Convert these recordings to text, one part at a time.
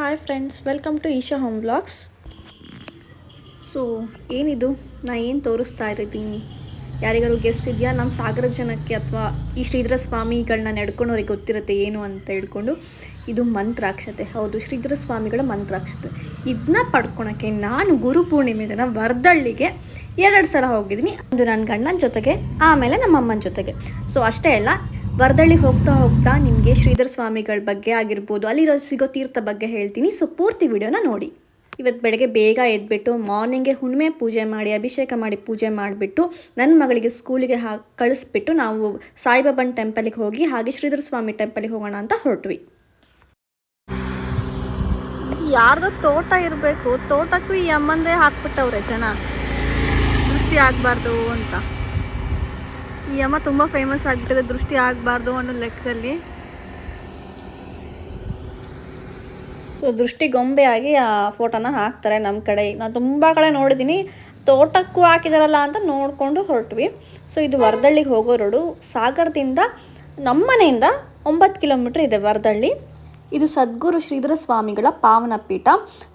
Hi friends welcome to Isha home blogs so ಏನಿದು? ನಾ ಏನು ತೋರಿಸ್ತಾ ಇರಿದ್ದೀನಿ ಯಾರಿಗಾರು ಗೆಸ್ಟ್ ಇದೆಯಾ? ನಮ್ಮ ಸಾಗರ ಜನಕ್ಕೆ ಅಥವಾ ಈ ಶ್ರೀಧರ ಸ್ವಾಮಿಗಳನ್ನ ನಡ್ಕೊಂಡವ್ರಿಗೆ ಗೊತ್ತಿರುತ್ತೆ ಏನು ಅಂತ ಹೇಳ್ಕೊಂಡು, ಇದು ಮಂತ್ರಾಕ್ಷತೆ. ಹೌದು ಶ್ರೀಧರ ಸ್ವಾಮಿಗಳ ಮಂತ್ರಾಕ್ಷತೆ. ಇದನ್ನ ಪಡ್ಕೊಳಕ್ಕೆ ನಾನು ಗುರು ಪೂರ್ಣಿಮೆ ದಿನ ವರದಳ್ಳಿಗೆ ಎರಡು ಸಲ ಹೋಗಿದ್ದೀನಿ. ಒಂದು ನನ್ನ ಗಂಡನ ಜೊತೆಗೆ, ಆಮೇಲೆ ನಮ್ಮ ಅಮ್ಮನ ಜೊತೆಗೆ. ಸೊ ಅಷ್ಟೇ ಅಲ್ಲ ವರದಳ್ಳಿ ಹೋಗ್ತಾ ಹೋಗ್ತಾ ನಿಮಗೆ ಶ್ರೀಧರ ಸ್ವಾಮಿಗಳ ಬಗ್ಗೆ ಆಗಿರ್ಬೋದು, ಅಲ್ಲಿರೋ ಸಿಗೋ ತೀರ್ಥ ಬಗ್ಗೆ ಹೇಳ್ತೀನಿ. ಸೊ ಪೂರ್ತಿ ವಿಡಿಯೋನ ನೋಡಿ. ಇವತ್ತು ಬೆಳಗ್ಗೆ ಬೇಗ ಎದ್ಬಿಟ್ಟು ಮಾರ್ನಿಂಗೆ ಹುಣ್ಣಿಮೆ ಪೂಜೆ ಮಾಡಿ, ಅಭಿಷೇಕ ಮಾಡಿ ಪೂಜೆ ಮಾಡಿಬಿಟ್ಟು ನನ್ನ ಮಗಳಿಗೆ ಸ್ಕೂಲಿಗೆ ಹಾ, ಕಳಿಸ್ಬಿಟ್ಟು ನಾವು ಸಾಯಿಬಾಬನ್ ಟೆಂಪಲಿಗೆ ಹೋಗಿ ಹಾಗೆ ಶ್ರೀಧರ ಸ್ವಾಮಿ ಟೆಂಪಲಿಗೆ ಹೋಗೋಣ ಅಂತ ಹೊರಟ್ವಿ. ಯಾರ್ದೋ ತೋಟ ಇರಬೇಕು, ತೋಟಕ್ಕೂ ಈ ಅಮ್ಮಂದೇ ಹಾಕ್ಬಿಟ್ಟವ್ರೆ ಜನ. ದೃಷ್ಟಿ ಆಗಬಾರ್ದು ಅಂತ. ಈ ಅಮ್ಮ ತುಂಬ ಫೇಮಸ್ ಆಗ್ಬಿಟ್ಟಿದೆ ದೃಷ್ಟಿ ಆಗಬಾರ್ದು ಅನ್ನೋ ಲೆಕ್ಕದಲ್ಲಿ. ದೃಷ್ಟಿ ಗೊಂಬೆ ಆಗಿ ಆ ಫೋಟೋನ ಹಾಕ್ತಾರೆ ನಮ್ಮ ಕಡೆ. ನಾನು ತುಂಬ ಕಡೆ ನೋಡಿದ್ದೀನಿ ತೋಟಕ್ಕೂ ಹಾಕಿದಾರಲ್ಲ ಅಂತ ನೋಡಿಕೊಂಡು ಹೊರಟ್ವಿ. ಸೊ, ಇದು ವರದಳ್ಳಿಗೆ ಹೋಗೋ ರೋಡು ಸಾಗರದಿಂದ ನಮ್ಮನೆಯಿಂದ ಒಂಬತ್ತು ಕಿಲೋಮೀಟ್ರ್ ಇದೆ ವರದಳ್ಳಿ. ಇದು ಸದ್ಗುರು ಶ್ರೀಧರ ಸ್ವಾಮಿಗಳ ಪಾವನ ಪೀಠ.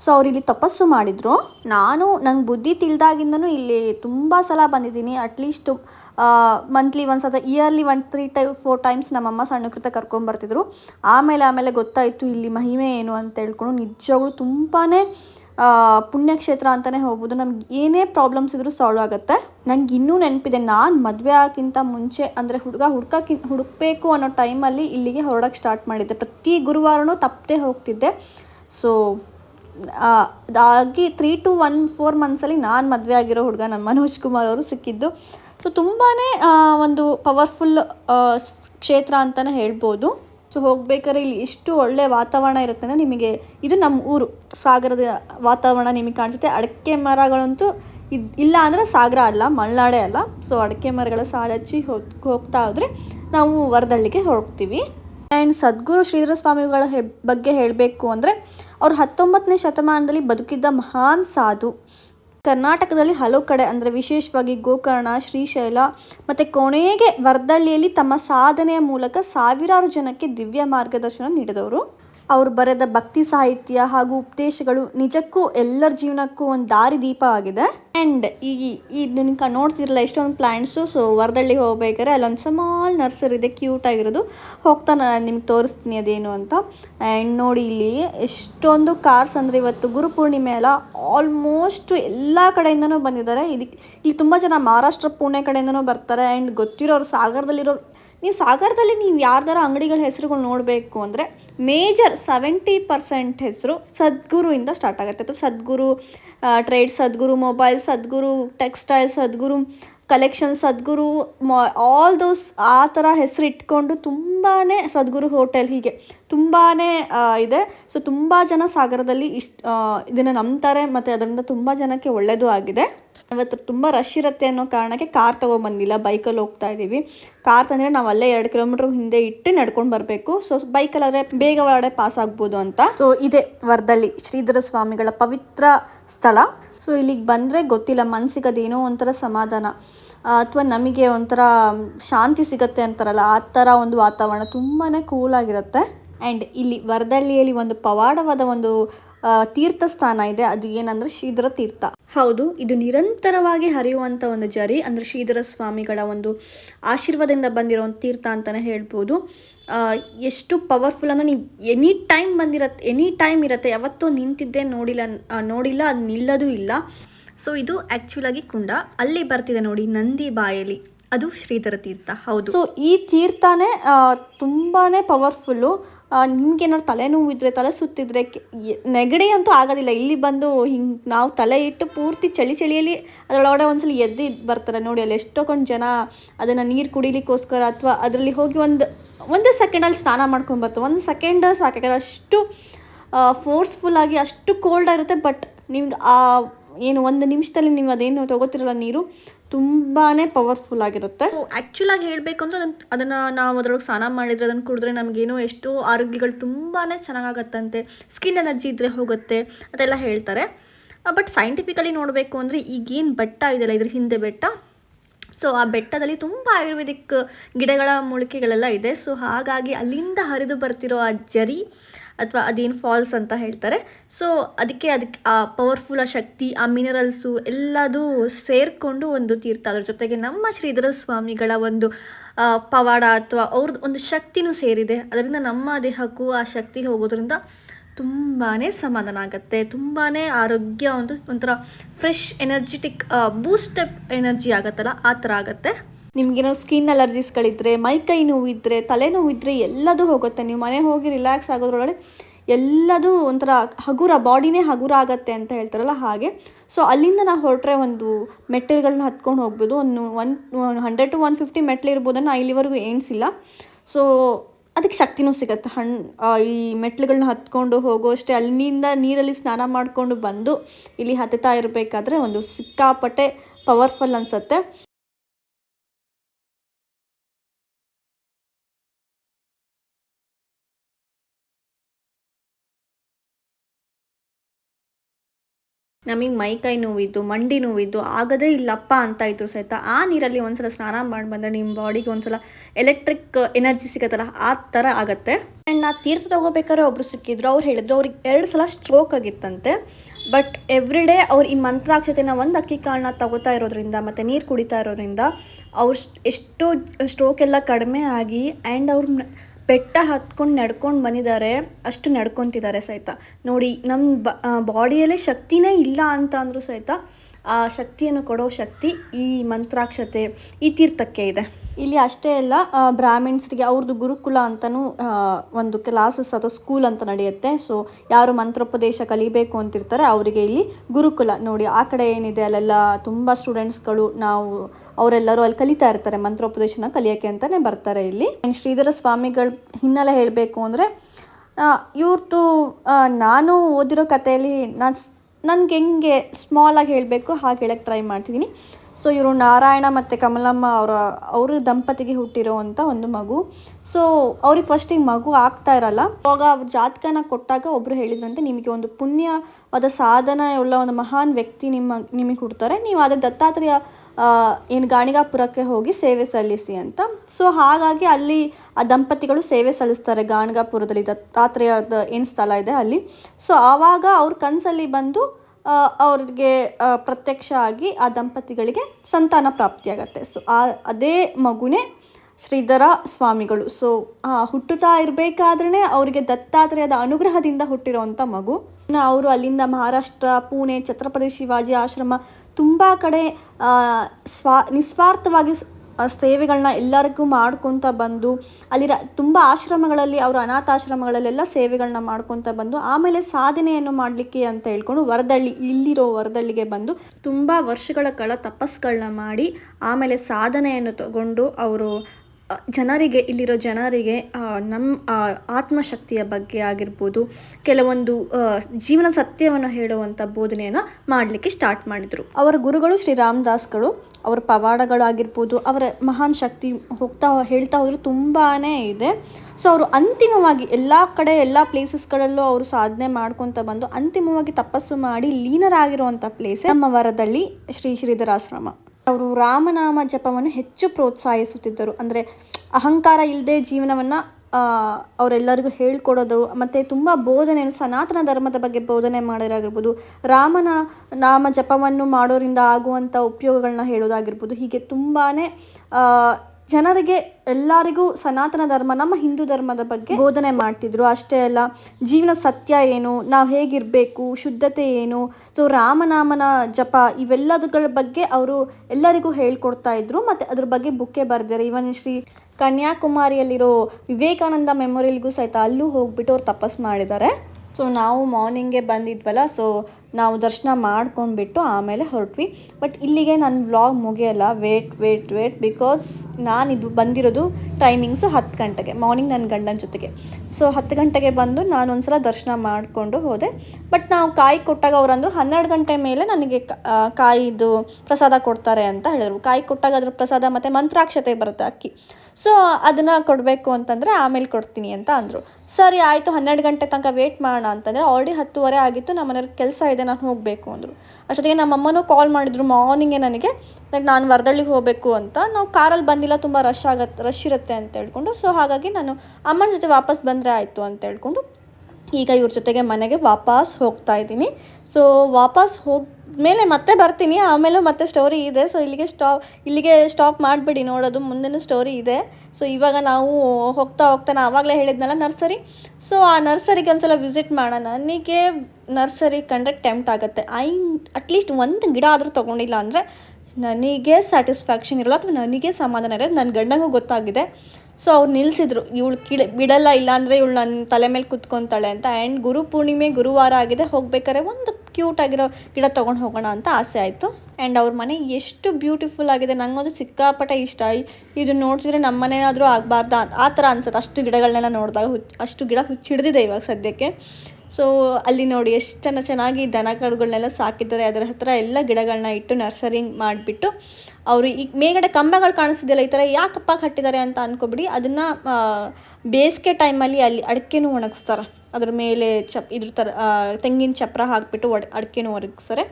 ಸೊ ಅವ್ರು ಇಲ್ಲಿ ತಪಸ್ಸು ಮಾಡಿದ್ರು. ನಾನು ನಂಗೆ ಬುದ್ಧಿ ತಿಳಿದಾಗಿಂದನೂ ಇಲ್ಲಿ ತುಂಬ ಸಲ ಬಂದಿದ್ದೀನಿ. ಅಟ್ಲೀಸ್ಟ್ ಮಂತ್ಲಿ ಒಂದು ಸತ yearly one three tie four times ನಮ್ಮಮ್ಮ ಸಣ್ಣಕೃತ ಕರ್ಕೊಂಬರ್ತಿದ್ರು ಆಮೇಲೆ ಆಮೇಲೆ ಗೊತ್ತಾಯಿತು ಇಲ್ಲಿ ಮಹಿಮೆ ಏನು ಅಂತ ಹೇಳ್ಕೊಂಡು ನಿಜವಾಗ್ಲೂ ತುಂಬಾ ಪುಣ್ಯಕ್ಷೇತ್ರ ಅಂತಲೇ ಹೋಗ್ಬೋದು ನಮ್ಗೆ ಏನೇ ಪ್ರಾಬ್ಲಮ್ಸ್ ಇದ್ರೂ ಸಾಲ್ವ್ ಆಗುತ್ತೆ. ನಂಗೆ ಇನ್ನೂ ನೆನಪಿದೆ, ನಾನು ಮದುವೆ ಆಗೋಕ್ಕಿಂತ ಮುಂಚೆ, ಅಂದರೆ ಹುಡುಗ ಹುಡ್ಕಕ್ಕೆ, ಹುಡುಕಬೇಕು ಅನ್ನೋ ಟೈಮಲ್ಲಿ ಇಲ್ಲಿಗೆ ಹೊರಡೋಕ್ಕೆ ಸ್ಟಾರ್ಟ್ ಮಾಡಿದ್ದೆ. ಪ್ರತಿ ಗುರುವಾರನೂ ತಪ್ಪದೆ ಹೋಗ್ತಿದ್ದೆ. ಸೊ ಅದಾಗಿ ತ್ರೀ ಟು ಒನ್ ಫೋರ್ ಮಂತ್ಸಲ್ಲಿ ನಾನು ಮದುವೆ ಆಗಿರೋ ಹುಡುಗ ನಮ್ಮ ಮನೋಜ್ ಕುಮಾರ್ ಅವರು ಸಿಕ್ಕಿದ್ದು. ಸೊ ತುಂಬಾ ಒಂದು ಪವರ್ಫುಲ್ ಕ್ಷೇತ್ರ ಅಂತಲೇ ಹೇಳ್ಬೋದು. ಸೊ ಹೋಗ್ಬೇಕಾದ್ರೆ ಇಲ್ಲಿ ಎಷ್ಟು ಒಳ್ಳೆ ವಾತಾವರಣ ಇರುತ್ತೆ ಅಂದರೆ ನಿಮಗೆ ಇದು ನಮ್ಮ ಊರು. ಸಾಗರದ ವಾತಾವರಣ ನಿಮಗೆ ಕಾಣಿಸುತ್ತೆ. ಅಡಿಕೆ ಮರಗಳಂತೂ ಇದು ಇಲ್ಲ ಅಂದರೆ ಸಾಗರ ಅಲ್ಲ, ಮಲೆನಾಡೇ ಅಲ್ಲ. ಸೊ ಅಡಿಕೆ ಮರಗಳ ಸಾಲಚ್ಚಿ ಹೋಗ್ ಹೋಗ್ತಾ ಹೋದರೆ ನಾವು ವರದಳ್ಳಿಗೆ ಹೋಗ್ತೀವಿ. ಆ್ಯಂಡ್ ಸದ್ಗುರು ಶ್ರೀಧರ ಸ್ವಾಮಿಗಳ ಬಗ್ಗೆ ಹೇಳಬೇಕು ಅಂದರೆ, ಅವರು ಹತ್ತೊಂಬತ್ತನೇ ಶತಮಾನದಲ್ಲಿ ಬದುಕಿದ್ದ ಮಹಾನ್ ಸಾಧು. ಕರ್ನಾಟಕದಲ್ಲಿ ಹಲವು ಕಡೆ ಅಂದರೆ ವಿಶೇಷವಾಗಿ ಗೋಕರ್ಣ, ಶ್ರೀಶೈಲ ಮತ್ತು ಕೊನೆಗೆ ವರದಳ್ಳಿಯಲ್ಲಿ ತಮ್ಮ ಸಾಧನೆಯ ಮೂಲಕ ಸಾವಿರಾರು ಜನಕ್ಕೆ ದಿವ್ಯ ಮಾರ್ಗದರ್ಶನ ನೀಡಿದವರು. ಅವರು ಬರೆದ ಭಕ್ತಿ ಸಾಹಿತ್ಯ ಹಾಗೂ ಉಪದೇಶಗಳು ನಿಜಕ್ಕೂ ಎಲ್ಲರ ಜೀವನಕ್ಕೂ ಒಂದು ದಾರಿ ದೀಪ ಆಗಿದೆ. ಆ್ಯಂಡ್ ಈ ಈ ನೋಡ್ತಿರಲ್ಲ ಎಷ್ಟೊಂದು ಪ್ಲ್ಯಾಂಟ್ಸು ಸೊ ವರದಳ್ಳಿ ಹೋಗ್ಬೇಕಾದ್ರೆ ಅಲ್ಲೊಂದು ಸ್ಮಾಲ್ ನರ್ಸರಿ ಇದೆ ಕ್ಯೂಟ್ ಆಗಿರೋದು. ಹೋಗ್ತಾ ನಾನು ನಿಮ್ಗೆ ತೋರಿಸ್ತೀನಿ ಅದೇನು ಅಂತ. ಆ್ಯಂಡ್ ನೋಡಿ ಇಲ್ಲಿ ಎಷ್ಟೊಂದು ಕಾರ್ಸ್ ಅಂದರೆ ಇವತ್ತು ಗುರು ಪೂರ್ಣಿಮೆ ಅಲ್ಲ ಆಲ್ಮೋಸ್ಟ್ ಎಲ್ಲ ಕಡೆಯಿಂದನೂ ಬಂದಿದ್ದಾರೆ. ಇದಕ್ಕೆ ಇಲ್ಲಿ ತುಂಬ ಜನ ಮಹಾರಾಷ್ಟ್ರ, ಪುಣೆ ಕಡೆಯಿಂದನೂ ಬರ್ತಾರೆ. ಆ್ಯಂಡ್ ಗೊತ್ತಿರೋರು ಸಾಗರದಲ್ಲಿರೋ ನೀವು ಸಾಗರದಲ್ಲಿ ನೀವು ಯಾರ್ದಾರ ಅಂಗಡಿಗಳ ಹೆಸರುಗಳು ನೋಡಬೇಕು ಅಂದರೆ ಮೇಜರ್ ಸೆವೆಂಟಿ ಪರ್ಸೆಂಟ್ ಹೆಸರು ಸದ್ಗುರುವಿಂದ ಸ್ಟಾರ್ಟ್ ಆಗುತ್ತೆ. ಅಥವಾ Sadguru trade Sadguru mobile Sadguru textile Sadguru collection Sadguru, ಮೊ ಆಲ್ ದೋಸ್ ಆ ಥರ ಹೆಸರು ಇಟ್ಕೊಂಡು ತುಂಬಾ ಸದ್ಗುರು ಹೋಟೆಲ್ ಹೀಗೆ ತುಂಬಾ ಇದೆ. ಸೊ ತುಂಬ ಜನ ಸಾಗರದಲ್ಲಿ ಇಷ್ಟು ಇದನ್ನು ನಂಬ್ತಾರೆ ಮತ್ತು ಅದರಿಂದ ತುಂಬ ಜನಕ್ಕೆ ಒಳ್ಳೆಯದು ಆಗಿದೆ. ಇವತ್ತು ತುಂಬ ರಶ್ ಇರುತ್ತೆ ಅನ್ನೋ ಕಾರಣಕ್ಕೆ ಕಾರ್ ತೊಗೊಂಬಂದಿಲ್ಲ ಬೈಕಲ್ಲಿ ಹೋಗ್ತಾ ಇದ್ದೀವಿ ಕಾರ್ ತಂದರೆ ನಾವು ಅಲ್ಲೇ ಎರಡು ಕಿಲೋಮೀಟ್ರ್ ಹಿಂದೆ ಇಟ್ಟು ನಡ್ಕೊಂಡು ಬರಬೇಕು. ಸೊ ಬೈಕಲ್ಲಾದರೆ ಬೇಗ ಒಳಗಡೆ ಪಾಸ್ ಆಗ್ಬೋದು ಅಂತ. ಸೊ ಇದೆ ವರದಲ್ಲಿ ಶ್ರೀಧರ ಸ್ವಾಮಿಗಳ ಪವಿತ್ರ ಸ್ಥಳ. ಸೊ ಇಲ್ಲಿಗೆ ಬಂದರೆ ಗೊತ್ತಿಲ್ಲ ಮನಸ್ಸಿಗೆ ಅದೇನೋ ಒಂಥರ ಸಮಾಧಾನ. ಅಥವಾ ನಮಗೆ ಒಂಥರ ಶಾಂತಿ ಸಿಗತ್ತೆ ಅಂತಾರಲ್ಲ ಆ ಥರ ಒಂದು ವಾತಾವರಣ ತುಂಬಾ ಕೂಲಾಗಿರುತ್ತೆ ಆ್ಯಂಡ್ ಇಲ್ಲಿ ವರದಳ್ಳಿಯಲ್ಲಿ ಒಂದು ಪವಾಡವಾದ ಒಂದು ತೀರ್ಥ ಸ್ಥಾನ ಇದೆ. ಅದು ಏನಂದ್ರೆ ಶ್ರೀಧರ ತೀರ್ಥ. ಹೌದು ಇದು ನಿರಂತರವಾಗಿ ಹರಿಯುವಂಥ ಒಂದು ಜರಿ ಅಂದರೆ ಶ್ರೀಧರ ಸ್ವಾಮಿಗಳ ಒಂದು ಆಶೀರ್ವಾದದಿಂದ ಬಂದಿರೋ ಒಂದು ತೀರ್ಥ ಅಂತಲೇ ಹೇಳ್ಬೋದು. ಎಷ್ಟು ಪವರ್ಫುಲ್ ಅಂದರೆ ನೀವು ಎನಿ ಟೈಮ್ ಬಂದಿರತ್ತೆ ಎನಿ ಟೈಮ್ ಇರುತ್ತೆ. ಯಾವತ್ತೂ ನಿಂತಿದ್ದೆ ನೋಡಿಲ್ಲ ನೋಡಿಲ್ಲ ಅದು ನಿಲ್ಲದು ಇಲ್ಲ. ಸೊ ಇದು ಆ್ಯಕ್ಚುಲಾಗಿ ಕುಂಡ. ಅಲ್ಲಿ ಬರ್ತಿದೆ ನೋಡಿ ನಂದಿ ಬಾಯಲ್ಲಿ. ಅದು ಶ್ರೀಧರ ತೀರ್ಥ. ಹೌದು. ಸೊ ಈ ತೀರ್ಥನೇ ತುಂಬಾ ಪವರ್ಫುಲ್ಲು ನಿಮ್ಗೇನಾದ್ರು ತಲೆನೋವು ಇದ್ದರೆ ತಲೆ ಸುತ್ತಿದ್ರೆ ನೆಗಡಿ ಅಂತೂ ಆಗೋದಿಲ್ಲ. ಇಲ್ಲಿ ಬಂದು ಹಿಂಗೆ ನಾವು ತಲೆ ಇಟ್ಟು ಪೂರ್ತಿ ಚಳಿ ಚಳಿಯಲ್ಲಿ ಅದರೊಳಗಡೆ ಒಂದ್ಸಲ ಎದ್ದು ಬರ್ತಾರೆ. ನೋಡಿ, ಅಲ್ಲಿ ಎಷ್ಟೊಂದು ಜನ ಅದನ್ನು ನೀರು ಕುಡಿಲಿಕ್ಕೋಸ್ಕರ ಅಥವಾ ಅದರಲ್ಲಿ ಹೋಗಿ ಒಂದು ಒಂದು ಸೆಕೆಂಡಲ್ಲಿ ಸ್ನಾನ ಮಾಡ್ಕೊಂಬರ್ತಾರೆ ಒಂದು ಸೆಕೆಂಡ್ ಸಾಕಾಗಲ್ಲ ಅಷ್ಟು ಫೋರ್ಸ್ಫುಲ್ಲಾಗಿ ಅಷ್ಟು ಕೋಲ್ಡ್ ಇರುತ್ತೆ. ಬಟ್ ನಿಮ್ಗೆ ಆ, ಏನು, ಒಂದು ನಿಮಿಷದಲ್ಲಿ ನೀವು ಅದೇನು ತೊಗೋತಿರಲ್ಲ ನೀರು ತುಂಬಾ ಪವರ್ಫುಲ್ ಆಗಿರುತ್ತೆ. ಆ್ಯಕ್ಚುಲಾಗಿ ಹೇಳಬೇಕು ಅಂದರೆ ಅದನ್ನು ಅದನ್ನು ನಾವು ಅದರೊಳಗೆ ಸ್ನಾನ ಮಾಡಿದರೆ ಅದನ್ನು ಕುಡಿದ್ರೆ ನಮಗೇನೋ ಎಷ್ಟೋ ಆರೋಗ್ಯಗಳು ತುಂಬಾ ಚೆನ್ನಾಗಾಗತ್ತಂತೆ. ಸ್ಕಿನ್ ಎನರ್ಜಿ ಇದ್ದರೆ ಹೋಗುತ್ತೆ ಅದೆಲ್ಲ ಹೇಳ್ತಾರೆ. ಬಟ್ ಸೈಂಟಿಫಿಕಲಿ ನೋಡಬೇಕು ಅಂದರೆ ಈಗೇನು ಬೆಟ್ಟ ಇದೆಯಲ್ಲ ಇದ್ರ ಹಿಂದೆ ಬೆಟ್ಟ? ಸೊ ಆ ಬೆಟ್ಟದಲ್ಲಿ ತುಂಬ ಆಯುರ್ವೇದಿಕ್ ಗಿಡಗಳ ಮೂಲಿಕೆಗಳೆಲ್ಲ ಇದೆ. ಸೊ ಹಾಗಾಗಿ ಅಲ್ಲಿಂದ ಹರಿದು ಬರ್ತಿರೋ ಆ ಜರಿ ಅಥವಾ ಅದೇನು ಫಾಲ್ಸ್ ಅಂತ ಹೇಳ್ತಾರೆ. ಸೊ ಅದಕ್ಕೆ ಅದಕ್ಕೆ ಆ ಪವರ್ಫುಲ್ ಆ ಶಕ್ತಿ, ಆ ಮಿನರಲ್ಸು ಎಲ್ಲದೂ ಸೇರಿಕೊಂಡು ಒಂದು ತೀರ್ಥ ಅದ್ರ ಜೊತೆಗೆ ನಮ್ಮ ಶ್ರೀಧರ ಸ್ವಾಮಿಗಳ ಒಂದು ಪವಾಡ ಅಥವಾ ಅವ್ರದ್ದು ಒಂದು ಶಕ್ತಿನೂ ಸೇರಿದೆ. ಅದರಿಂದ ನಮ್ಮ ದೇಹಕ್ಕೂ ಆ ಶಕ್ತಿ ಹೋಗೋದ್ರಿಂದ ತುಂಬಾ ಸಮಾಧಾನ ಆಗುತ್ತೆ. ತುಂಬಾ ಆರೋಗ್ಯ ಒಂದು ಒಂಥರ ಫ್ರೆಶ್ ಎನರ್ಜೆಟಿಕ್ ಬೂಸ್ಟಪ್ ಎನರ್ಜಿ ಆಗುತ್ತಲ್ಲ, ಆ ಥರ ಆಗುತ್ತೆ. ನಿಮಗೇನೋ ಸ್ಕಿನ್ ಅಲರ್ಜೀಸ್ಗಳಿದ್ದರೆ ಮೈ ಕೈ ನೋವಿದ್ದರೆ ತಲೆನೋವಿದ್ದರೆ ಎಲ್ಲದೂ ಹೋಗುತ್ತೆ. ನೀವು ಮನೆ ಹೋಗಿ ರಿಲ್ಯಾಕ್ಸ್ ಆಗೋದ್ರೊಳಗಡೆ ಎಲ್ಲದೂ ಒಂಥರ ಹಗುರ ಬಾಡಿನೇ ಹಗುರ ಆಗುತ್ತೆ ಅಂತ ಹೇಳ್ತಾರಲ್ಲ ಹಾಗೆ. ಸೊ ಅಲ್ಲಿಂದ ನಾವು ಹೊರಟ್ರೆ ಒಂದು ಮೆಟ್ಟಿಲುಗಳನ್ನ ಹತ್ಕೊಂಡು ಹೋಗ್ಬೋದು. ಒಂದು one hundred to one fifty ಮೆಟ್ಲು ಇರ್ಬೋದನ್ನು ಇಲ್ಲಿವರೆಗೂ ಏಣಿಸಿಲ್ಲ ಸೊ ಅದಕ್ಕೆ ಶಕ್ತಿನೂ ಸಿಗುತ್ತೆ. ಹಣ್ ಈ ಮೆಟ್ಲುಗಳನ್ನ ಹತ್ಕೊಂಡು ಹೋಗೋಷ್ಟೇ ಅಲ್ಲಿಂದ ನೀರಲ್ಲಿ ಸ್ನಾನ ಮಾಡಿಕೊಂಡು ಬಂದು ಇಲ್ಲಿ ಹತ್ತುತ್ತಾ ಇರಬೇಕಾದ್ರೆ ಒಂದು ಸಿಕ್ಕಾಪಟ್ಟೆ ಪವರ್ಫುಲ್ ಅನಿಸುತ್ತೆ. ನಮಗೆ ಮೈಕೈ ನೋವಿದ್ದು, ಮಂಡಿ ನೋವಿದ್ದು ಆಗದೇ ಇಲ್ಲಪ್ಪ ಅಂತ ಇತ್ತು ಸಹಿತ ಆ ನೀರಲ್ಲಿ ಒಂದ್ಸಲ ಸ್ನಾನ ಮಾಡಿ ಬಂದರೆ ನಿಮ್ಮ ಬಾಡಿಗೆ ಒಂದ್ಸಲ ಎಲೆಕ್ಟ್ರಿಕ್ ಎನರ್ಜಿ ಸಿಗತ್ತಲ್ಲ, ಆ ಥರ ಆಗತ್ತೆ. ಆ್ಯಂಡ್ ನಾ ತೀರ್ಥ ತಗೋಬೇಕಾದ್ರೆ ಒಬ್ರು ಸಿಕ್ಕಿದ್ರು, ಅವ್ರು ಹೇಳಿದ್ರು, ಅವ್ರಿಗೆ ಎರಡು ಸಲ ಸ್ಟ್ರೋಕ್ ಆಗಿತ್ತಂತೆ. ಬಟ್ ಎವ್ರಿ ಡೇ ಅವ್ರು ಈ ಮಂತ್ರಾಕ್ಷತೆನ ಒಂದು ಅಕ್ಕಿ ಕಾಳನ್ನ ತಗೋತಾ ಇರೋದ್ರಿಂದ ಮತ್ತು ನೀರು ಕುಡಿತಾ ಇರೋದ್ರಿಂದ ಅವ್ರು ಎಷ್ಟೋ ಸ್ಟ್ರೋಕ್ ಎಲ್ಲ ಕಡಿಮೆ ಆಗಿ ಆ್ಯಂಡ್ ಅವ್ರು ಬೆಟ್ಟ ಹತ್ಕೊಂಡು ನಡ್ಕೊಂಡು ಬಂದಿದ್ದಾರೆ, ಅಷ್ಟು ನಡ್ಕೊತಿದ್ದಾರೆ ಸಹಿತ. ನೋಡಿ ನಮ್ಮ ಬಾಡಿಯಲ್ಲೇ ಶಕ್ತಿನೇ ಇಲ್ಲ ಅಂತ ಅಂದರೂ ಸಹಿತ ಶಕ್ತಿಯನ್ನು ಕೊಡೋ ಶಕ್ತಿ ಈ ಮಂತ್ರಾಕ್ಷತೆ ಈ ತೀರ್ಥಕ್ಕೆ ಇದೆ. ಇಲ್ಲಿ ಅಷ್ಟೇ ಅಲ್ಲ ಆ, ಬ್ರಾಹ್ಮಿಣ್ಸ್ರಿಗೆ ಅವ್ರದ್ದು ಗುರುಕುಲ ಅಂತಲೂ ಒಂದು ಕ್ಲಾಸಸ್ ಅಥವಾ ಸ್ಕೂಲ್ ಅಂತ ನಡೆಯುತ್ತೆ. ಸೊ ಯಾರು ಮಂತ್ರೋಪದೇಶ ಕಲಿಬೇಕು ಅಂತಿರ್ತಾರೆ ಅವರಿಗೆ ಇಲ್ಲಿ ಗುರುಕುಲ ನೋಡಿ. ಆ ಕಡೆ ಏನಿದೆ ಅಲ್ಲೆಲ್ಲ ತುಂಬ ಸ್ಟೂಡೆಂಟ್ಸ್ಗಳು ನಾವು ಅವರೆಲ್ಲರೂ ಅಲ್ಲಿ ಕಲಿತಾ ಇರ್ತಾರೆ ಮಂತ್ರೋಪದೇಶನ ಕಲಿಯೋಕ್ಕೆ ಅಂತಲೇ ಬರ್ತಾರೆ ಇಲ್ಲಿ. ಶ್ರೀಧರ ಸ್ವಾಮಿಗಳ ಹಿನ್ನೆಲೆ ಹೇಳಬೇಕು ಅಂದರೆ ಇವ್ರದ್ದು ನಾನು ಓದಿರೋ ಕಥೆಯಲ್ಲಿ ನಾನು ನನಗೆ ಹೆಂಗೆ ಸ್ಮಾಲಾಗಿ ಹೇಳಬೇಕು ಹಾಗೆ ಹೇಳಕ್ಕೆ ಟ್ರೈ ಮಾಡ್ತಿದ್ದೀನಿ ಸೊ ಇವರು ನಾರಾಯಣ ಮತ್ತು ಕಮಲಮ್ಮ ಅವರ ಅವರ ದಂಪತಿಗೆ ಹುಟ್ಟಿರೋವಂಥ ಒಂದು ಮಗು. ಸೊ ಅವ್ರಿಗೆ ಫಸ್ಟಿಗೆ ಮಗು ಆಗ್ತಾ ಇರಲ್ಲ. ಅವಾಗ ಅವ್ರ ಜಾತಕನ ಕೊಟ್ಟಾಗ ಒಬ್ಬರು ಹೇಳಿದ್ರಂತೆ, ನಿಮಗೆ ಒಂದು ಪುಣ್ಯವಾದ ಸಾಧನ ಉಳ್ಳ ಒಂದು ಮಹಾನ್ ವ್ಯಕ್ತಿ ನಿಮ್ಮ, ನಿಮಗೆ ಹುಡ್ತಾರೆ. ನೀವು ಅದರ ದತ್ತಾತ್ರೇಯ ಏನು ಗಾಣಿಗಾಪುರಕ್ಕೆ ಹೋಗಿ ಸೇವೆ ಸಲ್ಲಿಸಿ ಅಂತ. ಸೊ ಹಾಗಾಗಿ ಅಲ್ಲಿ ಆ ದಂಪತಿಗಳು ಸೇವೆ ಸಲ್ಲಿಸ್ತಾರೆ ಗಾಣಿಗಾಪುರದಲ್ಲಿ. ದತ್ತಾತ್ರೇಯದ ಏನು ಸ್ಥಳ ಇದೆ ಅಲ್ಲಿ. ಸೊ ಆವಾಗ ಅವ್ರ ಕನಸಲ್ಲಿ ಬಂದು ಅವ್ರಿಗೆ ಪ್ರತ್ಯಕ್ಷ ಆಗಿ ಆ ದಂಪತಿಗಳಿಗೆ ಸಂತಾನ ಪ್ರಾಪ್ತಿಯಾಗತ್ತೆ. ಸೊ ಆ, ಅದೇ ಮಗುನೇ ಶ್ರೀಧರ ಸ್ವಾಮಿಗಳು. ಸೊ ಹುಟ್ಟುತ್ತಾ ಇರಬೇಕಾದ್ರೆ ಅವರಿಗೆ ದತ್ತಾತ್ರೇಯದ ಅನುಗ್ರಹದಿಂದ ಹುಟ್ಟಿರೋವಂಥ ಮಗು. ಅವರು ಅಲ್ಲಿಂದ ಮಹಾರಾಷ್ಟ್ರ, ಪುಣೆ, ಛತ್ರಪತಿ ಶಿವಾಜಿ ಆಶ್ರಮ, ತುಂಬ ಕಡೆ ಸ್ವಾ, ನಿಸ್ವಾರ್ಥವಾಗಿ ಸೇವೆಗಳನ್ನ ಎಲ್ಲರಿಗೂ ಮಾಡ್ಕೊತ ಬಂದು, ಅಲ್ಲಿರ ತುಂಬ ಆಶ್ರಮಗಳಲ್ಲಿ ಅವರು ಅನಾಥಾಶ್ರಮಗಳಲ್ಲೆಲ್ಲ ಸೇವೆಗಳನ್ನ ಮಾಡ್ಕೊತ ಬಂದು, ಆಮೇಲೆ ಸಾಧನೆಯನ್ನು ಮಾಡಲಿಕ್ಕೆ ಅಂತ ಹೇಳ್ಕೊಂಡು ವರದಳ್ಳಿ, ಇಲ್ಲಿರೋ ವರದಳ್ಳಿಗೆ ಬಂದು ತುಂಬ ವರ್ಷಗಳ ಕಾಲ ತಪಸ್ಗಳನ್ನ ಮಾಡಿ, ಆಮೇಲೆ ಸಾಧನೆಯನ್ನು ತಗೊಂಡು ಅವರು ಜನರಿಗೆ, ಇಲ್ಲಿರೋ ಜನರಿಗೆ ನಮ್ಮ ಆತ್ಮಶಕ್ತಿಯ ಬಗ್ಗೆ ಆಗಿರ್ಬೋದು, ಕೆಲವೊಂದು ಜೀವನ ಸತ್ಯವನ್ನು ಹೇಳುವಂಥ ಬೋಧನೆಯನ್ನು ಮಾಡಲಿಕ್ಕೆ ಸ್ಟಾರ್ಟ್ ಮಾಡಿದರು. ಅವರ ಗುರುಗಳು ಶ್ರೀ ರಾಮದಾಸ್ಗಳು, ಅವರ ಪವಾಡಗಳಾಗಿರ್ಬೋದು ಅವರ ಮಹಾನ್ ಶಕ್ತಿ ಹೋಗ್ತಾ, ಹೇಳ್ತಾ ಹೋದ್ರೆ ತುಂಬಾ ಇದೆ. ಸೊ ಅವರು ಅಂತಿಮವಾಗಿ ಎಲ್ಲ ಕಡೆ, ಎಲ್ಲ ಪ್ಲೇಸಸ್ಗಳಲ್ಲೂ ಅವರು ಸಾಧನೆ ಮಾಡ್ಕೊತ ಬಂದು ಅಂತಿಮವಾಗಿ ತಪಸ್ಸು ಮಾಡಿ ಲೀನರಾಗಿರುವಂಥ ಪ್ಲೇಸ್ ನಮ್ಮ ವರದಲ್ಲಿ ಶ್ರೀ ಶ್ರೀಧರಾಶ್ರಮ. ಅವರು ರಾಮನಾಮ ಜಪವನ್ನು ಹೆಚ್ಚು ಪ್ರೋತ್ಸಾಹಿಸುತ್ತಿದ್ದರು. ಅಂದರೆ ಅಹಂಕಾರ ಇಲ್ಲದೆ ಜೀವನವನ್ನು ಅವರೆಲ್ಲರಿಗೂ ಹೇಳ್ಕೊಡೋದು, ಮತ್ತು ತುಂಬ ಬೋಧನೆಯನ್ನು, ಸನಾತನ ಧರ್ಮದ ಬಗ್ಗೆ ಬೋಧನೆ ಮಾಡೋದಾಗಿರ್ಬೋದು ರಾಮನ ನಾಮ ಜಪವನ್ನು ಮಾಡೋರಿಂದ ಆಗುವಂಥ ಉಪಯೋಗಗಳನ್ನ ಹೇಳೋದಾಗಿರ್ಬೋದು, ಹೀಗೆ ತುಂಬಾ ಜನರಿಗೆ ಎಲ್ಲರಿಗೂ ಸನಾತನ ಧರ್ಮ, ನಮ್ಮ ಹಿಂದೂ ಧರ್ಮದ ಬಗ್ಗೆ ಬೋಧನೆ ಮಾಡ್ತಿದ್ರು. ಅಷ್ಟೇ ಅಲ್ಲ, ಜೀವನ ಸತ್ಯ ಏನು, ನಾವು ಹೇಗಿರಬೇಕು, ಶುದ್ಧತೆ ಏನು, ಸೊ ರಾಮನಾಮನ ಜಪ ಇವೆಲ್ಲದುಗಳ ಬಗ್ಗೆ ಅವರು ಎಲ್ಲರಿಗೂ ಹೇಳ್ಕೊಡ್ತಾ ಇದ್ರು. ಮತ್ತು ಅದ್ರ ಬಗ್ಗೆ ಬುಕ್ಕೆ ಬರೆದಿದ್ದಾರೆ. ಇವನ್ ಶ್ರೀ ಕನ್ಯಾಕುಮಾರಿಯಲ್ಲಿರೋ ವಿವೇಕಾನಂದ ಮೆಮೊರಿಯಲ್ಗೂ ಸಹಿತ ಅಲ್ಲೂ ಹೋಗ್ಬಿಟ್ಟು ಅವ್ರು ತಪಸ್ ಮಾಡಿದ್ದಾರೆ. ಸೊ ನಾವು ಮಾರ್ನಿಂಗೇ ಬಂದಿದ್ವಲ್ಲ, ಸೊ ನಾವು ದರ್ಶನ ಮಾಡ್ಕೊಂಡ್ಬಿಟ್ಟು ಆಮೇಲೆ ಹೊರಟ್ವಿ. ಬಟ್ ಇಲ್ಲಿಗೆ ನನ್ನ ವ್ಲಾಗ್ ಮುಗಿಯಲ್ಲ. ವೇಟ್ ವೇಟ್ ವೇಟ್ ಬಿಕಾಸ್ ನಾನು ಇದು ಬಂದಿರೋದು ಟೈಮಿಂಗ್ಸು ಹತ್ತು ಗಂಟೆಗೆ. ಮಾರ್ನಿಂಗ್ ನನ್ನ ಗಂಡನ ಜೊತೆಗೆ. ಸೊ ಹತ್ತು ಗಂಟೆಗೆ ಬಂದು ನಾನು ಒಂದ್ಸಲ ದರ್ಶನ ಮಾಡಿಕೊಂಡು ಹೋದೆ. ಬಟ್ ನಾವು ಕಾಯಿ ಕೊಟ್ಟಾಗ ಅವ್ರು ಅಂದರು ಹನ್ನೆರಡು ಗಂಟೆ ಮೇಲೆ ನನಗೆ ಕಾಯಿದು ಪ್ರಸಾದ ಕೊಡ್ತಾರೆ ಅಂತ ಹೇಳಿದ್ರು. ಕಾಯಿ ಕೊಟ್ಟಾಗ ಅದ್ರ ಪ್ರಸಾದ ಮತ್ತು ಮಂತ್ರಾಕ್ಷತೆ ಬರುತ್ತೆ ಅಕ್ಕಿ. ಸೊ ಅದನ್ನು ಕೊಡಬೇಕು ಅಂತಂದರೆ ಆಮೇಲೆ ಕೊಡ್ತೀನಿ ಅಂತ ಅಂದರು. ಸರಿ, ಆಯಿತು. ಹನ್ನೆರಡು ಗಂಟೆ ತನಕ ವೇಟ್ ಮಾಡೋಣ ಅಂತಂದರೆ ಆಲ್ರೆಡಿ ಹತ್ತುವರೆ ಆಗಿತ್ತು. ನಮ್ಮ ಮನೆಯವ್ರಿಗೆ ಕೆಲಸ ಇದೆ, ನಾನು ಹೋಗಬೇಕು ಅಂದರು. ಅಷ್ಟೊತ್ತಿಗೆ ನಮ್ಮ ಅಮ್ಮನೂ ಕಾಲ್ ಮಾಡಿದ್ರು ಮಾರ್ನಿಂಗೇ ನನಗೆ? ಲೈಕ್ ನಾನು ವರದಳ್ಳಿಗೆ ಹೋಗಬೇಕು ಅಂತ. ನಾವು ಕಾರಲ್ಲಿ ಬಂದಿಲ್ಲ, ತುಂಬ ರಶ್ ಆಗತ್ತೆ ರಶ್ ಇರುತ್ತೆ ಅಂತ ಹೇಳ್ಕೊಂಡು ಸೊ ಹಾಗಾಗಿ ನಾನು ಅಮ್ಮನ ಜೊತೆ ವಾಪಸ್ ಬಂದರೆ ಆಯಿತು ಅಂತ ಹೇಳ್ಕೊಂಡು ಈಗ ಇವ್ರ ಜೊತೆಗೆ ಮನೆಗೆ ವಾಪಸ್ ಹೋಗ್ತಾ ಇದ್ದೀನಿ. ಸೊ ವಾಪಸ್ ಹೋದ್ಮೇಲೆ ಮತ್ತೆ ಬರ್ತೀನಿ, ಆಮೇಲೂ ಮತ್ತೆ ಸ್ಟೋರಿ ಇದೆ. ಸೊ ಇಲ್ಲಿಗೆ ಸ್ಟಾಪ್ ಇಲ್ಲಿಗೆ ಸ್ಟಾಪ್ ಮಾಡಿಬಿಡಿ, ನೋಡೋದು ಮುಂದಿನ ಸ್ಟೋರಿ ಇದೆ. ಸೊ ಇವಾಗ ನಾವು ಹೋಗ್ತಾ ಹೋಗ್ತಾ ಆವಾಗಲೇ ಹೇಳಿದ್ನಲ್ಲ ನರ್ಸರಿ? ಸೊ ಆ ನರ್ಸರಿಗೆ ಒಂದ್ಸಲ ವಿಸಿಟ್ ಮಾಡೋಣ. ನನಗೆ ನರ್ಸರಿ ಕಂಡ್ರೆ ಟೆಂಪ್ಟ್ ಆಗುತ್ತೆ. ಐ ಅಟ್ಲೀಸ್ಟ್ ಒಂದು ಗಿಡ ಆದರೂ ತೊಗೊಂಡಿಲ್ಲ ಅಂದರೆ, ನನಗೆ ಸ್ಯಾಟಿಸ್ಫ್ಯಾಕ್ಷನ್ ಇರಲ್ಲ, ಅಥವಾ ನನಗೆ ಸಮಾಧಾನ ಇರೋದು ನನ್ನ ಗಂಡಂಗೂ ಗೊತ್ತಾಗಿದೆ. ಸೊ ಅವ್ರು ನಿಲ್ಲಿಸಿದ್ರು ಇವಳು ಕಿಡ ಬಿಡಲ್ಲ, ಇಲ್ಲಾಂದರೆ ಇವಳು ನನ್ನ ತಲೆ ಮೇಲೆ ಕುತ್ಕೊತಾಳೆ ಅಂತ. ಆ್ಯಂಡ್ ಗುರು ಪೂರ್ಣಿಮೆ ಗುರುವಾರ ಆಗಿದೆ. ಹೋಗ್ಬೇಕಾದ್ರೆ ಒಂದು ಕ್ಯೂಟ್ ಆಗಿರೋ ಗಿಡ ತೊಗೊಂಡು ಹೋಗೋಣ ಅಂತ ಆಸೆ ಆಯಿತು. ಆ್ಯಂಡ್ ಅವ್ರ ಮನೆ ಎಷ್ಟು ಬ್ಯೂಟಿಫುಲ್ ಆಗಿದೆ. ನನಗಂತೂ ಸಿಕ್ಕಾಪಟ್ಟೆ ಇಷ್ಟ. ಇದು ನೋಡಿದ್ರೆ ನಮ್ಮ ಮನೇನಾದರೂ ಆಗಬಾರ್ದ? ಆ ಥರ ಅನ್ಸುತ್ತೆ. ಅಷ್ಟು ಗಿಡಗಳನ್ನೆಲ್ಲ ನೋಡಿದಾಗ ಹುಚ್ಚು ಅಷ್ಟು ಗಿಡ ಹುಚ್ಚಿಡ್ದಿದೆ ಇವಾಗ ಸದ್ಯಕ್ಕೆ. ಸೊ ಅಲ್ಲಿ ನೋಡಿ ಎಷ್ಟು ಚೆನ್ನಾಗಿ ದನ ಕರುಗಳನ್ನೆಲ್ಲ ಸಾಕಿದ್ದಾರೆ. ಅದರ ಹತ್ರ ಎಲ್ಲ ಗಿಡಗಳನ್ನ ಇಟ್ಟು ನರ್ಸರಿಂಗ್ ಮಾಡಿಬಿಟ್ಟು ಅವರು ಈ ಮೇಲ್ಗಡೆ ಕಂಬಗಳು ಕಾಣಿಸ್ತಿದೆಯಲ್ಲ ಈ ಥರ ಯಾಕಪ್ಪ ಕಟ್ಟಿದ್ದಾರೆ ಅಂತ ಅನ್ಕೊಬಿಡಿ, ಅದನ್ನು ಬೇಸಿಗೆ ಟೈಮಲ್ಲಿ ಅಲ್ಲಿ ಅಡಿಕೆನೂ ಒಣಗಿಸ್ತಾರೆ. ಅದ್ರ ಮೇಲೆ ಚಪ್, ಇದ್ರ ಥರ ತೆಂಗಿನ ಚಪ್ರ ಹಾಕಿಬಿಟ್ಟು ಒಡ್, ಅಡಿಕೆನೂ ಒಣಗಿಸ್ತಾರೆ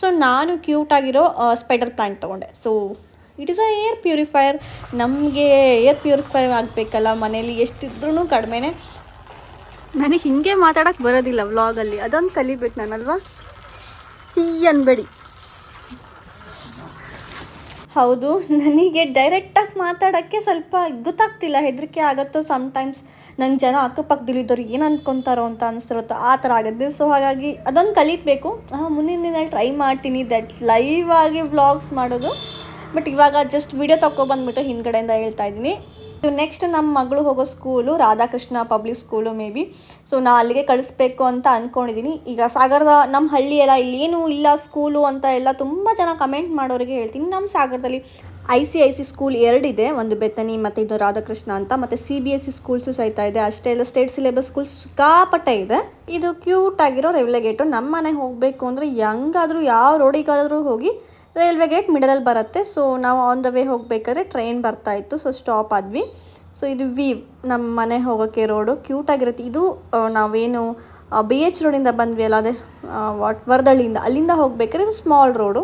ಸೊ, ನಾನು ಕ್ಯೂಟಾಗಿರೋ ಸ್ಪೈಡರ್ ಪ್ಲ್ಯಾಂಟ್ ತೊಗೊಂಡೆ. So it is a air purifier ನಮಗೆ ಏರ್ ಪ್ಯೂರಿಫೈರ್ ಆಗಬೇಕಲ್ಲ ಮನೇಲಿ ಎಷ್ಟಿದ್ರೂ ಕಡಿಮೆನೇ. ನನಗೆ ಹಿಂಗೆ ಮಾತಾಡೋಕ್ಕೆ ಬರೋದಿಲ್ಲ ವ್ಲಾಗಲ್ಲಿ ಅದೊಂದು ಕಲಿಬೇಕು ನಾನಲ್ವಾ? ಈ ಅನ್ಬೇಡಿ. ಹೌದು. ನನಗೆ ಡೈರೆಕ್ಟಾಗಿ ಮಾತಾಡೋಕ್ಕೆ ಸ್ವಲ್ಪ ಗೊತ್ತಾಗ್ತಿಲ್ಲ. ಹೆದರಿಕೆ ಆಗುತ್ತೋ ಸಮ್ಟೈಮ್ಸ್ ನಂಗೆ ಜನ ಅಕ್ಕಪಕ್ಕದಲ್ಲಿದ್ದವ್ರು ಏನು ಅಂದ್ಕೊತಾರೋ ಅಂತ ಅನಿಸ್ತಿರುತ್ತೋ. ಆ ಥರ ಆಗುತ್ತೆ. ಸೊ ಹಾಗಾಗಿ ಅದೊಂದು ಕಲಿಬೇಕು ಮುಂದಿನ ದಿನ ಟ್ರೈ ಮಾಡ್ತೀನಿ. ದಟ್ ಲೈವ್ ಆಗಿ ವ್ಲಾಗ್ಸ್ ಮಾಡೋದು. ಬಟ್ ಇವಾಗ ಜಸ್ಟ್ ವಿಡಿಯೋ ತಗೊಬಂದ್ಬಿಟ್ಟು ಹಿಂದ್ಗಡೆಯಿಂದ ಹೇಳ್ತಾ ಇದ್ದೀನಿ. ನೆಕ್ಸ್ಟ್ ನಮ್ಮ ಮಗಳು ಹೋಗೋ school Radhakrishna public school may be so ನಾ ಅಲ್ಲಿಗೆ ಕಳಿಸ್ಬೇಕು ಅಂತ ಅಂದ್ಕೊಂಡಿದ್ದೀನಿ ಈಗ ಸಾಗರದ ನಮ್ಮ ಹಳ್ಳಿ ಎಲ್ಲ ಇಲ್ಲೇನು ಇಲ್ಲ ಸ್ಕೂಲು ಅಂತ ಎಲ್ಲ ತುಂಬ ಜನ ಕಮೆಂಟ್ ಮಾಡೋರಿಗೆ ಹೇಳ್ತೀನಿ. ನಮ್ಮ ಸಾಗರದಲ್ಲಿ I C I C school ಎರಡಿದೆ ಒಂದು ಬೆತ್ತನಿ ಮತ್ತು ಇದು ರಾಧಾಕೃಷ್ಣ ಅಂತ, ಮತ್ತು C B S C schools ಸಹಿತ ಇದೆ. ಅಷ್ಟೇ ಇಲ್ಲ ಸ್ಟೇಟ್ ಸಿಲೆಬಸ್ ಸ್ಕೂಲ್ ಸಿಕ್ಕಾಪಟ್ಟೆ ಇದೆ. ಇದು ಕ್ಯೂಟ್ ಆಗಿರೋ ರೈಲ್ವೆ ಗೇಟು ನಮ್ಮ ಮನೆಗೆ ಹೋಗಬೇಕು ಅಂದರೆ ಹೆಂಗಾದರೂ ಯಾವ ರೋಡಿಗಾದರೂ ಹೋಗಿ ರೈಲ್ವೆ ಗೇಟ್ ಮಿಡಲಲ್ಲಿ ಬರುತ್ತೆ. ಸೊ ನಾವು ಆನ್ ದ ವೇ ಹೋಗಬೇಕಾದ್ರೆ ಟ್ರೈನ್ ಬರ್ತಾ ಇತ್ತು. ಸೊ ಸ್ಟಾಪ್ ಆದ್ವಿ. ಸೊ ಇದು ವೀವ್ ನಮ್ಮ ಮನೆ ಹೋಗೋಕ್ಕೆ ರೋಡು ಕ್ಯೂಟಾಗಿರುತ್ತೆ ಇದು ನಾವೇನು ಬಿ ಎಚ್ ರೋಡಿಂದ ಬಂದ್ವಿ ಅಲ್ಲ, ಅದೇ ವಾಟ್ ವರದಳ್ಳಿಯಿಂದ. ಅಲ್ಲಿಂದ ಹೋಗ್ಬೇಕಾದ್ರೆ ಇದು ಸ್ಮಾಲ್ ರೋಡು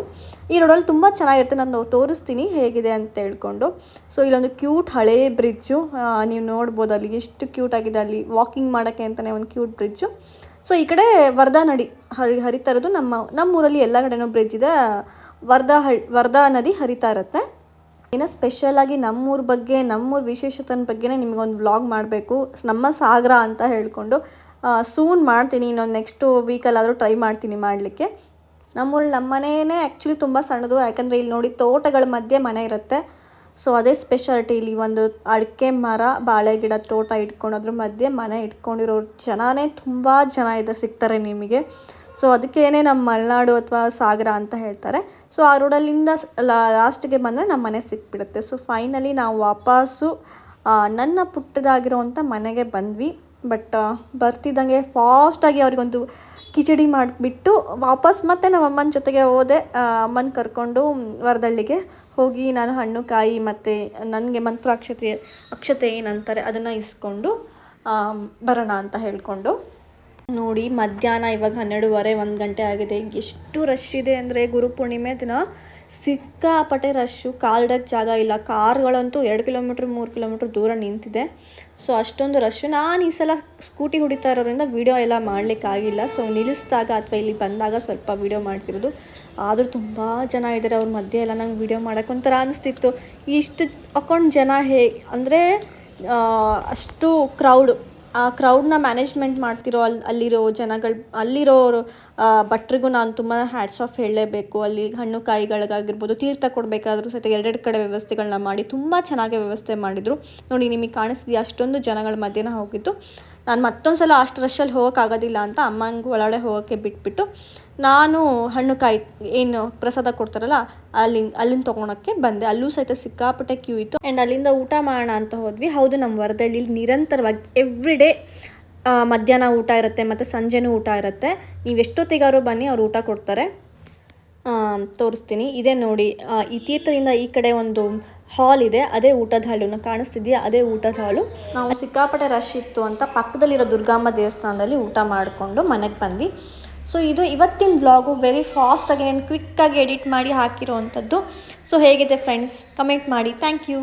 ಈ ರೋಡಲ್ಲಿ ತುಂಬ ಚೆನ್ನಾಗಿರುತ್ತೆ. ನಾನು ತೋರಿಸ್ತೀನಿ ಹೇಗಿದೆ ಅಂತ ಹೇಳ್ಕೊಂಡು. ಸೊ ಇಲ್ಲೊಂದು ಕ್ಯೂಟ್ ಹಳೇ ಬ್ರಿಡ್ಜು ನೀವು ನೋಡ್ಬೋದು ಅಲ್ಲಿ ಎಷ್ಟು ಕ್ಯೂಟ್ ಆಗಿದೆ ಅಲ್ಲಿ ವಾಕಿಂಗ್ ಮಾಡೋಕ್ಕೆ ಅಂತಲೇ ಒಂದು ಕ್ಯೂಟ್ ಬ್ರಿಡ್ಜು ಸೊ ಈ ಕಡೆ ವರ್ಧಾನಡಿ ಹರಿ ಹರಿತಾ ಇರೋದು ನಮ್ಮ, ನಮ್ಮೂರಲ್ಲಿ ಎಲ್ಲ ಕಡೆನೂ ಬ್ರಿಡ್ಜ್ ಇದೆ. ವರ್ಧಾ ಹಳ್, ವರ್ಧಾ ನದಿ ಹರಿತಾ ಇರುತ್ತೆ. ಇನ್ನು ಸ್ಪೆಷಲಾಗಿ ನಮ್ಮೂರ ಬಗ್ಗೆ, ನಮ್ಮೂರ ವಿಶೇಷತನ ಬಗ್ಗೆನೇ ನಿಮಗೊಂದು ವ್ಲಾಗ್ ಮಾಡಬೇಕು. ನಮ್ಮ ಸಾಗರ ಅಂತ ಹೇಳಿಕೊಂಡು ಸೂನ್ ಮಾಡ್ತೀನಿ. ಇನ್ನೊಂದು ನೆಕ್ಸ್ಟು ವೀಕಲ್ಲಾದರೂ ಟ್ರೈ ಮಾಡ್ತೀನಿ ಮಾಡಲಿಕ್ಕೆ. ನಮ್ಮೂರಲ್ಲಿ ನಮ್ಮ ಮನೆಯೇ ಆ್ಯಕ್ಚುಲಿ ತುಂಬ ಸಣ್ಣದು. ಯಾಕಂದರೆ ಇಲ್ಲಿ ನೋಡಿ ತೋಟಗಳ ಮಧ್ಯೆ ಮನೆ ಇರುತ್ತೆ. ಸೊ ಅದೇ ಸ್ಪೆಷಾಲಿಟಿ ಇಲ್ಲಿ ಒಂದು ಅಡಿಕೆ ಮರ, ಬಾಳೆ ಗಿಡ ತೋಟ ಇಟ್ಕೊಂಡು ಅದ್ರ ಮಧ್ಯೆ ಮನೆ ಇಟ್ಕೊಂಡಿರೋ ಜನನೇ ತುಂಬ ಜನ ಇದೆ ಸಿಗ್ತಾರೆ ನಿಮಗೆ. ಸೊ ಅದಕ್ಕೇನೆ ನಮ್ಮ ಮಲೆನಾಡು ಅಥವಾ ಸಾಗರ ಅಂತ ಹೇಳ್ತಾರೆ. ಸೊ ಆ ರೋಡಲ್ಲಿಂದ ಲಾಸ್ಟಿಗೆ ಬಂದರೆ ನಮ್ಮ ಮನೆ ಸಿಕ್ಬಿಡುತ್ತೆ. ಸೊ ಫೈನಲಿ ನಾವು ವಾಪಸ್ಸು ನನ್ನ ಪುಟ್ಟದಾಗಿರೋವಂಥ ಮನೆಗೆ ಬಂದ್ವಿ. ಬಟ್ ಬರ್ತಿದ್ದಂಗೆ ಫಾಸ್ಟಾಗಿ ಅವ್ರಿಗೊಂದು ಕಿಚಡಿ ಮಾಡಿಬಿಟ್ಟು ವಾಪಸ್ ಮತ್ತೆ ನಮ್ಮ ಅಮ್ಮನ ಜೊತೆಗೆ ಹೋದೆ. ಅಮ್ಮನ ಕರ್ಕೊಂಡು ವರದಳ್ಳಿಗೆ ಹೋಗಿ ನಾನು ಹಣ್ಣು, ಕಾಯಿ ಮತ್ತು ನನಗೆ ಮಂತ್ರಾಕ್ಷತೆ, ಅಕ್ಷತೆ ಅಕ್ಷತೆ ಏನಂತಾರೆ ಅದನ್ನು ಇಸ್ಕೊಂಡು ಬರೋಣ ಅಂತ ಹೇಳಿಕೊಂಡು ನೋಡಿ, ಮಧ್ಯಾಹ್ನ ಇವಾಗ ಹನ್ನೆರಡುವರೆ, ಒಂದು ಗಂಟೆ ಆಗಿದೆ. ಎಷ್ಟು ರಶ್ ಇದೆ ಅಂದರೆ ಗುರುಪೂರ್ಣಿಮೆ ದಿನ ಸಿಕ್ಕಾಪಟ್ಟೆ ರಶ್ಶು ಕಾಲ್ಡಕ್ಕೆ ಜಾಗ ಇಲ್ಲ. ಕಾರ್ಗಳಂತೂ ಎರಡು ಕಿಲೋಮೀಟ್ರ್ ಮೂರು ಕಿಲೋಮೀಟ್ರ್ ದೂರ ನಿಂತಿದೆ. ಸೊ ಅಷ್ಟೊಂದು ರಶ್ಶು ನಾನು ಈ ಸಲ ಸ್ಕೂಟಿ ಹೊಡಿತಾ ಇರೋದ್ರಿಂದ ವೀಡಿಯೋ ಎಲ್ಲ ಮಾಡಲಿಕ್ಕಾಗಿಲ್ಲ ಸೊ ನಿಲ್ಲಿಸಿದಾಗ ಅಥವಾ ಇಲ್ಲಿ ಬಂದಾಗ ಸ್ವಲ್ಪ ವೀಡಿಯೋ ಮಾಡ್ತಿರೋದು ಆದರೂ ತುಂಬ ಜನ ಇದ್ದಾರೆ ಅವ್ರ ಮಧ್ಯೆ ಎಲ್ಲ ನಂಗೆ ವೀಡಿಯೋ ಒಂಥರ ಅನಿಸ್ತಿತ್ತು. ಇಷ್ಟು ಅಕೌಂಟ್ ಜನ ಹೇ ಅಂದರೆ ಅಷ್ಟು ಕ್ರೌಡ್ ಆ ಕ್ರೌಡ್ನ ಮ್ಯಾನೇಜ್ಮೆಂಟ್ ಮಾಡ್ತಿರೋ ಅಲ್ಲಿ ಅಲ್ಲಿರೋ ಜನಗಳು ಅಲ್ಲಿರೋರು ಭಟ್ರಿಗೂ ನಾನು ತುಂಬ ಹ್ಯಾಟ್ಸ್ ಆಫ್ ಹೇಳಲೇಬೇಕು. ಅಲ್ಲಿ ಹಣ್ಣು ಕಾಯಿಗಳಿಗಾಗಿರ್ಬೋದು, ತೀರ್ಥ ಕೊಡಬೇಕಾದ್ರೂ ಸಹಿತ ಎರಡೆರಡು ಕಡೆ ವ್ಯವಸ್ಥೆಗಳನ್ನ ಮಾಡಿ ತುಂಬ ಚೆನ್ನಾಗಿ ವ್ಯವಸ್ಥೆ ಮಾಡಿದರು. ನೋಡಿ ನಿಮಗೆ ಕಾಣಿಸ್ತಿದೆಯಾ ಅಷ್ಟೊಂದು ಜನಗಳ ಮಧ್ಯಾಹ್ನ ಹೋಗಿದ್ದು. ನಾನು ಮತ್ತೊಂದು ಸಲ ಅಷ್ಟು ರಶಲ್ಲಿ ಹೋಗೋಕ್ಕಾಗೋದಿಲ್ಲ ಅಂತ ಅಮ್ಮಂಗೆ ಒಳಗಡೆ ಹೋಗೋಕ್ಕೆ ಬಿಟ್ಬಿಟ್ಟು ನಾನು ಹಣ್ಣು ಕಾಯಿ, ಏನು ಪ್ರಸಾದ ಕೊಡ್ತಾರಲ್ಲ ಅಲ್ಲಿ ಅಲ್ಲಿಂದ ತೊಗೊಳಕ್ಕೆ ಬಂದೆ. ಅಲ್ಲೂ ಸಹಿತ ಸಿಕ್ಕಾಪಟ್ಟೆ ಕ್ಯೂ ಇತ್ತು. ಆ್ಯಂಡ್ ಅಲ್ಲಿಂದ ಊಟ ಮಾಡೋಣ ಅಂತ ಹೋದ್ವಿ. ಹೌದು, ನಮ್ಮ ವರದಳ್ಳಿಲಿ ನಿರಂತರವಾಗಿ ಎವ್ರಿ ಡೇ ಮಧ್ಯಾಹ್ನ ಊಟ ಇರುತ್ತೆ ಮತ್ತು ಸಂಜೆನೂ ಊಟ ಇರುತ್ತೆ. ನೀವು ಎಷ್ಟೊತ್ತಿಗಾರು ಬನ್ನಿ, ಅವ್ರು ಊಟ ಕೊಡ್ತಾರೆ. ತೋರಿಸ್ತೀನಿ. ಇದೇ ನೋಡಿ ಈ ತೀರ್ಥದಿಂದ ಈ ಕಡೆ ಒಂದು ಹಾಲ್ ಇದೆ, ಅದೇ ಊಟದ ಹಾಲು ಕಾಣಿಸ್ತಿದ್ಯಾ? ಅದೇ ಊಟದ ಹಾಲು ನಾವು ಸಿಕ್ಕಾಪಟ್ಟೆ ರಶ್ ಇತ್ತು ಅಂತ ಪಕ್ಕದಲ್ಲಿರೋ ದುರ್ಗಾಂಬ ದೇವಸ್ಥಾನದಲ್ಲಿ ಊಟ ಮಾಡಿಕೊಂಡು ಮನೆಗೆ ಬಂದ್ವಿ. ಸೊ ಇದು ಇವತ್ತಿನ ವ್ಲಾಗು ವೆರಿ ಫಾಸ್ಟಾಗಿ ಆ್ಯಂಡ್ ಕ್ವಿಕ್ಕಾಗಿ ಎಡಿಟ್ ಮಾಡಿ ಹಾಕಿರೋ ಅಂಥದ್ದು ಸೊ ಹೇಗಿದೆ ಫ್ರೆಂಡ್ಸ್ ಕಮೆಂಟ್ ಮಾಡಿ. Thank you